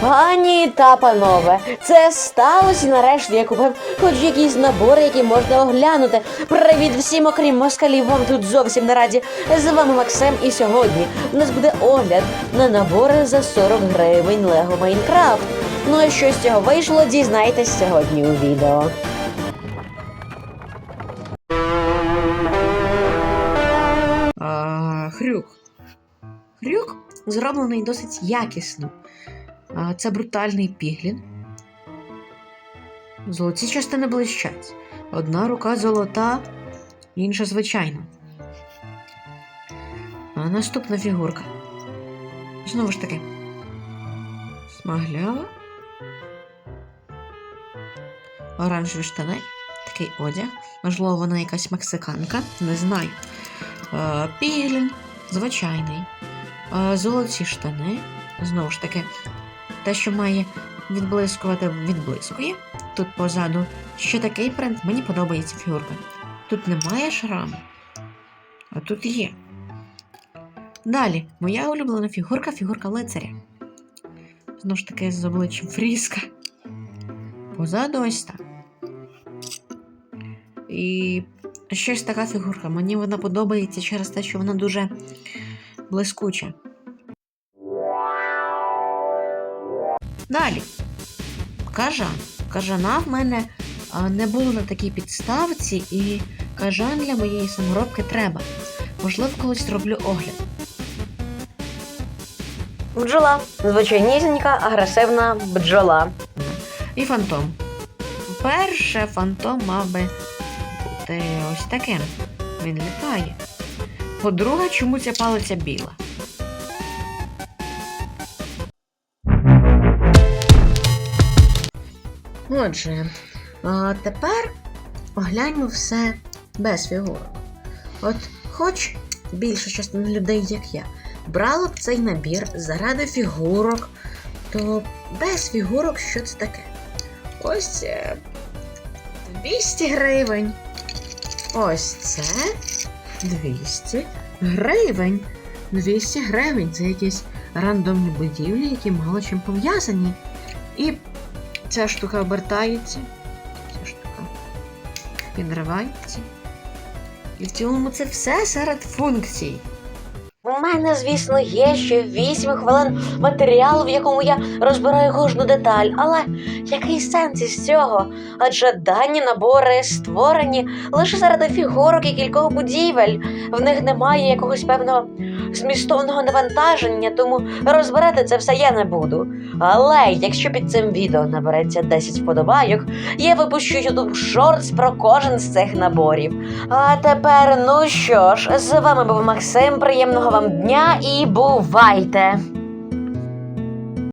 Пані та панове, це сталося нарешті я купив хоч якісь набори, які можна оглянути. Привіт всім, окрім москалів, вам тут зовсім не раді. З вами Максим, і сьогодні у нас буде огляд на набори за 40 гривень Лего Майнкрафт. Ну і що з цього вийшло, дізнайтесь сьогодні у відео. А, хрюк. Хрюк зроблений досить якісно. Це брутальний піглін. Золоті частини блищать. Одна рука золота, інша звичайна. А наступна фігурка. Знову ж таки. Смаглява. Оранжеві штани. Такий одяг. Можливо, вона якась мексиканка. Не знаю. Е, Піглін. Звичайний. Е, Золоті штани. Знову ж таки, те, що має відблискувати, відблискує. Тут позаду ще такий принт, мені подобається фігурка. Тут немає шраму, а тут є. Далі, моя улюблена фігурка фігурка лицаря. Знову ж таки, з обличчям фріска. Позаду ось так. І щось така фігурка. Мені вона подобається через те, що вона дуже блискуча. Далі. Кажан. Кажана в мене не було на такій підставці, і кажан для моєї саморобки треба. Можливо, колись зроблю огляд. Бджола. Звичайнісінька, агресивна бджола. І фантом. Перше фантом мав би бути ось таким. Він літає. По-друге, чому ця палиця біла? Отже, а тепер огляньмо все без фігурок. От, хоч більша частина людей, як я, брала б цей набір заради фігурок, то без фігурок що це таке? Ось е, 200 гривень. Ось це 200 гривень. 200 гривень це якісь рандомні будівлі, які мало чим пов'язані. І Ця штука обертається, ця штука підривається. І в цілому це все серед функцій. У мене, звісно, є ще 8 хвилин матеріалу, в якому я розбираю кожну деталь, але який сенс із цього? Адже дані набори створені лише заради фігурок і кількох будівель. В них немає якогось певного змістовного навантаження, тому розбирати це все я не буду. Але якщо під цим відео набереться 10 вподобайок, я випущу YouTube Shorts про кожен з цих наборів. А тепер, ну що ж, з вами був Максим. Приємного вам дня і бувайте!